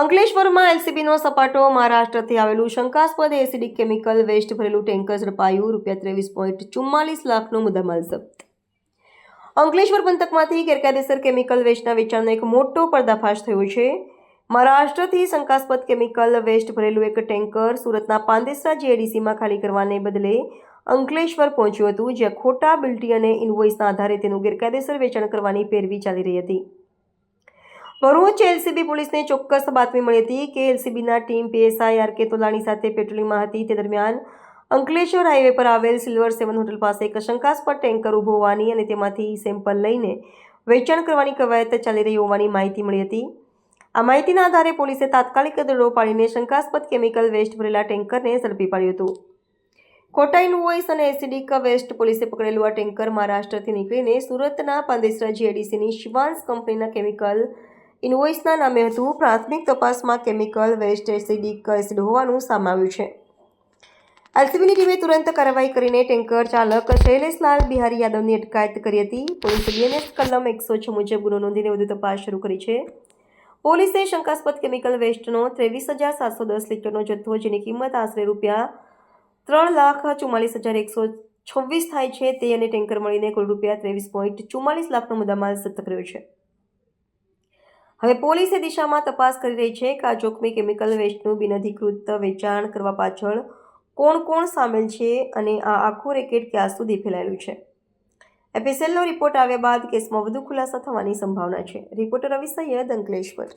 અંકલેશ્વરમાં એલસીબીનો સપાટો મહારાષ્ટ્રથી આવેલું શંકાસ્પદ એસિડિક કેમિકલ વેસ્ટ ભરેલું ટેન્કર ઝડપાયું. રૂપિયા ત્રેવીસ પોઈન્ટ ચુમ્માલીસ લાખનો મુદ્દામાલ જપ્ત. અંકલેશ્વર પંથકમાંથી ગેરકાયદેસર કેમિકલ વેસ્ટના વેચાણનો એક મોટો પર્દાફાશ થયો છે. મહારાષ્ટ્રથી શંકાસ્પદ કેમિકલ વેસ્ટ ભરેલું એક ટેન્કર સુરતના પાંદેસરા જીએડીસીમાં ખાલી કરવાને બદલે અંકલેશ્વર પહોંચ્યું હતું, જ્યાં ખોટા બિલ્ટી અને ઇન્વોઇસના આધારે તેનું ગેરકાયદેસર વેચાણ કરવાની પેરવી ચાલી રહી હતી. ભરૂચ એલસીબી પોલીસને ચોક્કસ બાતમી મળી હતી કે એલસીબીના team PSI R K Tolani સાથે પેટ્રોલિંગમાં હતી. તે દરમિયાન અંકલેશ્વર હાઈવે પર આવેલ સિલ્વર સેવન હોટલ પાસે એક શંકાસ્પદ ટેન્કર ઊભો હોવાની અને તેમાંથી સેમ્પલ લઈને વેચાણ કરવાની કવાયત ચાલી રહી હોવાની માહિતી મળી હતી. આ માહિતીના આધારે પોલીસે તાત્કાલિક દડો પાડીને શંકાસ્પદ કેમિકલ વેસ્ટ ભરેલા ટેન્કરને ઝડપી પાડ્યું હતું. કોટા ઇનવોઇસ અને એસિડિક વેસ્ટ પોલીસે પકડેલું આ ટેન્કર મહારાષ્ટ્રથી નીકળીને સુરતના પાંદેસરા જીએડીસીની શિવાંશ કંપનીના કેમિકલ ઇનવોઇસના નામે હતું. પ્રાથમિક તપાસમાં કેમિકલ, વેસ્ટ, એસિડિક, એસિડ હોવાનું સામાવ્યું છે. એલસીબીની ટીમે તુરંત કાર્યવાહી કરીને ટેન્કર ચાલક શૈલેષલાલ બિહારી યાદવની અટકાયત કરી હતી. પોલીસે બીએનએસ કલમ એકસો છ મુજબ ગુનો નોંધીને વધુ તપાસ શરૂ કરી છે. પોલીસે શંકાસ્પદ કેમિકલ વેસ્ટનો ત્રેવીસ હજાર સાતસો દસ લીટરનો જથ્થો, જેની કિંમત આશરે રૂપિયા ત્રણ લાખ ચુમ્માલીસ હજાર એકસો છવ્વીસ થાય છે તે અને ટેન્કર મળીને કુલ રૂપિયા ત્રેવીસ પોઈન્ટ ચુમ્માલીસ લાખનો મુદ્દામાલ જપ્ત કર્યો છે. હવે પોલીસ એ દિશામાં તપાસ કરી રહી છે કે આ જોખમી કેમિકલ વેસ્ટનું બિનઅધિકૃત વેચાણ કરવા પાછળ કોણ કોણ સામેલ છે અને આ આખું રેકેટ ક્યાં સુધી ફેલાયેલું છે. એપીસેલનો રિપોર્ટ આવ્યા બાદ કેસમાં વધુ ખુલાસા થવાની સંભાવના છે. રિપોર્ટર રવિ સૈયદ અંકલેશ્વર.